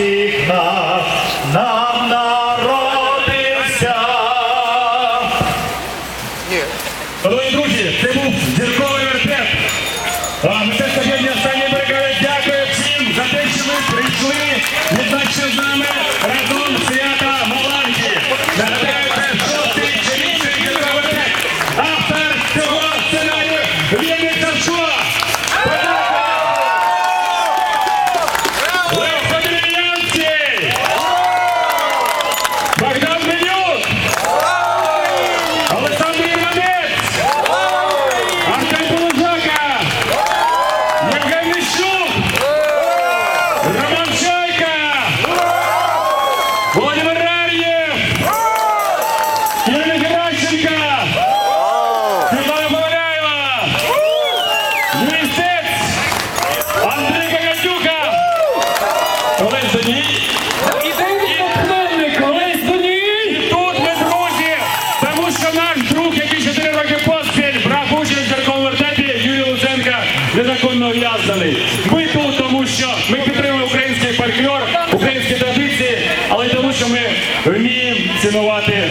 всіх нам народився. Ми це сьогодні останні берегові. Дякую всім за те, що ви прийшли, відзначили з нами. Містець Андрій Кагатюка. Олесь Даній. Олесь Даній. І тут ми друзі, тому що наш друг, який 4 роки поспіль брав участь в церковному вертепі, Юрій Луценко, незаконно ув'язаний. Ми тут, тому що ми підтримуємо український фольклор, українські традиції, але й тому, що ми вміємо цінувати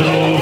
Lord.